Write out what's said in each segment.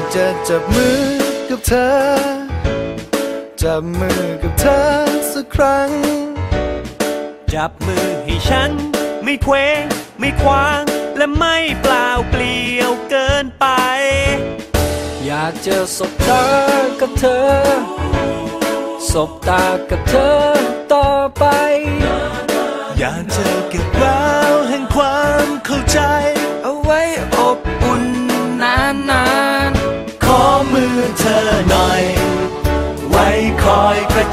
ากจะจับมือกับเธอ จับมือกับเธอสักครั้ง จับมือให้ฉัน ไม่เคว้งไม่คว้าง และไม่เปล่าเปลี่ยวเกินไป อยากจะสบตากับเธอ สบตากับเธอต่อไป อยากจะเก็บแววแห่งความเข้าใจ เอาไว้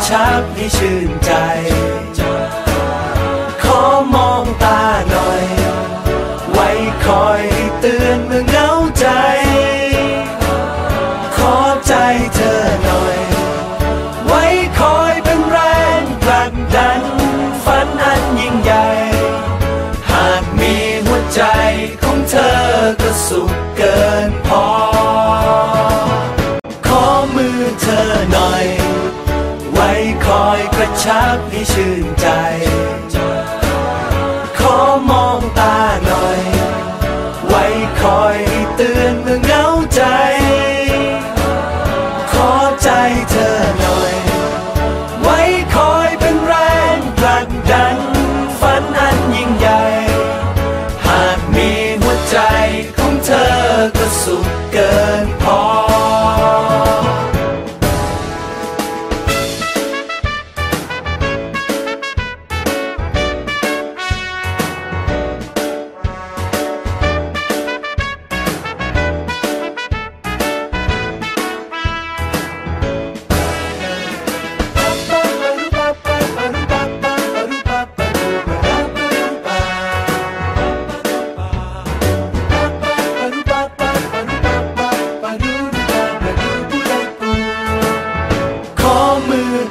ชับให้ชื่นใจ ขอมองตาหน่อย ไว้คอยเตือนเมื่อเหงาใจ ขอใจเธอหน่อย ไว้คอยเป็นแรงผลักดัน ฝันอันยิ่งใหญ่ หากมีหัวใจของเธอ กระชับให้ชื่นใจ ขอมองตาหน่อย ไว้คอยเตือนเมื่อเหงาใจ ขอใจเธอหน่อย ไว้คอยเป็นแรงผลักดัน ฝันอันยิ่งใหญ่ หากมีหัวใจของเธอก็สุข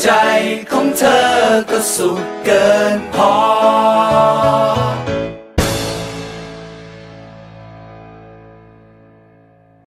ใจของเธอก็สุขเกินพอ